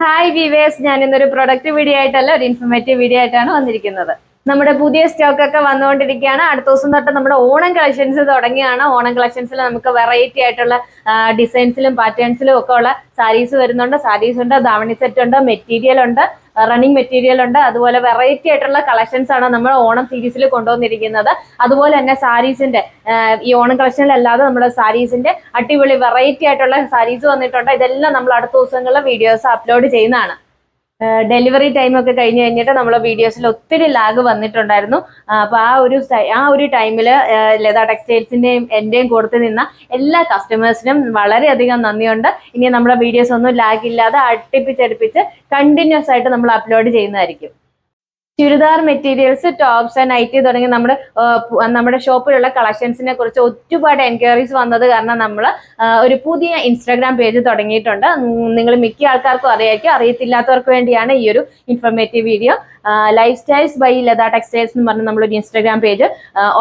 Hi വിവേസ് ഞാൻ ഇന്നൊരു product video ആയിട്ടല്ല ഒരു ഇൻഫർമേറ്റീവ് വീഡിയോ ആയിട്ടാണ് വന്നിരിക്കുന്നത്. നമ്മുടെ പുതിയ സ്റ്റോക്ക് ഒക്കെ വന്നുകൊണ്ടിരിക്കുകയാണ്. അടുത്ത ദിവസം തൊട്ട് നമ്മുടെ ഓണം കളക്ഷൻസ് തുടങ്ങിയാണ്. ഓണം കളക്ഷൻസിൽ നമുക്ക് വെറൈറ്റി ആയിട്ടുള്ള ഡിസൈൻസിലും പാറ്റേൺസിലും ഒക്കെ ഉള്ള സാരീസ് വരുന്നുണ്ട്. സാരീസ് ഉണ്ട് ധാവണി സെറ്റ് ഉണ്ട് മെറ്റീരിയൽ ഉണ്ട് റണ്ണിങ് മെറ്റീരിയൽ ഉണ്ട്. അതുപോലെ വെറൈറ്റി ആയിട്ടുള്ള കളക്ഷൻസ് ആണ് നമ്മൾ ഓണം സീരീസിൽ കൊണ്ടുവന്നിരിക്കുന്നത്. അതുപോലെ തന്നെ സാരീസിന്റെ ഈ ഓണം കളക്ഷനിലല്ലാതെ നമ്മുടെ സാരീസിന്റെ അടിപൊളി വെറൈറ്റി ആയിട്ടുള്ള സാരീസ് വന്നിട്ടുണ്ട്. ഇതെല്ലാം നമ്മൾ അടുത്ത ദിവസങ്ങളിൽ വീഡിയോസ് അപ്ലോഡ് ചെയ്യുന്നതാണ്. ഡെലിവറി ടൈം ഒക്കെ കഴിഞ്ഞ് കഴിഞ്ഞിട്ട് നമ്മളെ വീഡിയോസിൽ ഒത്തിരി ലാഗ് വന്നിട്ടുണ്ടായിരുന്നു. അപ്പോൾ ആ ഒരു ആ ഒരു ടൈമിൽ ലത ടെക്സ്റ്റൈൽസിന്റെയും എന്റെയും കൊടുത്ത് നിന്ന എല്ലാ കസ്റ്റമേഴ്സിനും വളരെയധികം നന്ദിയുണ്ട്. ഇനി നമ്മുടെ വീഡിയോസ് ഒന്നും ലാഗ് ഇല്ലാതെ അടുപ്പിച്ചടുപ്പിച്ച് കണ്ടിന്യൂസ് ആയിട്ട് നമ്മൾ അപ്ലോഡ് ചെയ്യുന്നതായിരിക്കും. Churidar materials tops and nighty തുടങ്ങി നമ്മുടെ നമ്മുടെ ഷോപ്പിലുള്ള കളക്ഷൻസിനെ കുറിച്ച് ഒരുപാട് എൻക്വയറീസ് വന്നത് കാരണം നമ്മൾ ഒരു പുതിയ ഇൻസ്റ്റാഗ്രാം പേജ് തുടങ്ങിയിട്ടുണ്ട്. നിങ്ങൾ മിക്ക ആൾക്കാർക്കും അറിയായിരിക്കും. അറിയത്തില്ലാത്തവർക്ക് വേണ്ടിയാണ് ഈ ഒരു informative video life styles by Latha textiles എന്ന് പറഞ്ഞ് നമ്മളൊരു ഇൻസ്റ്റാഗ്രാം പേജ്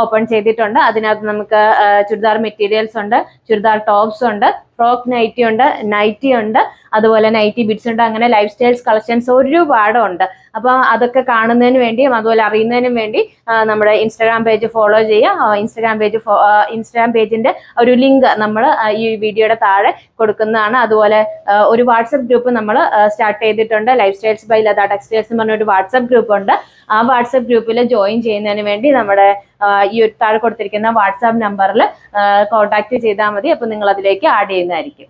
ഓപ്പൺ ചെയ്തിട്ടുണ്ട്. അതിനകത്ത് നമുക്ക് ചുരിദാർ മെറ്റീരിയൽസ് ഉണ്ട് ചുരിദാർ ടോപ്സ് ഉണ്ട് ഫ്രോക്ക് നൈറ്റി ഉണ്ട് നൈറ്റി ഉണ്ട് അതുപോലെ നൈറ്റി ബിറ്റ്സ് ഉണ്ട് അങ്ങനെ ലൈഫ് സ്റ്റൈൽസ് കളക്ഷൻസ് ഒരുപാടുണ്ട്. അപ്പോൾ അതൊക്കെ കാണുന്നതിന് വേണ്ടിയും അതുപോലെ അറിയുന്നതിനും വേണ്ടി നമ്മുടെ ഇൻസ്റ്റാഗ്രാം പേജ് ഫോളോ ചെയ്യുക. ഇൻസ്റ്റാഗ്രാം പേജ് ഇൻസ്റ്റാഗ്രാം പേജിന്റെ ഒരു ലിങ്ക് നമ്മൾ ഈ വീഡിയോയുടെ താഴെ കൊടുക്കുന്നതാണ്. അതുപോലെ ഒരു വാട്സപ്പ് ഗ്രൂപ്പ് നമ്മൾ സ്റ്റാർട്ട് ചെയ്തിട്ടുണ്ട്. Life styles by Latha textiles എന്ന് പറഞ്ഞൊരു വാട്സപ്പ് ഗ്രൂപ്പ് ഉണ്ട്. ആ വാട്സപ്പ് ഗ്രൂപ്പിൽ ജോയിൻ ചെയ്യുന്നതിന് വേണ്ടി നമ്മുടെ ഈ താഴെ കൊടുത്തിരിക്കുന്ന വാട്സാപ്പ് നമ്പറിൽ കോൺടാക്ട് ചെയ്താൽ മതി. അപ്പോൾ നിങ്ങൾ അതിലേക്ക് ആഡ് ചെയ്യുന്നതായിരിക്കും.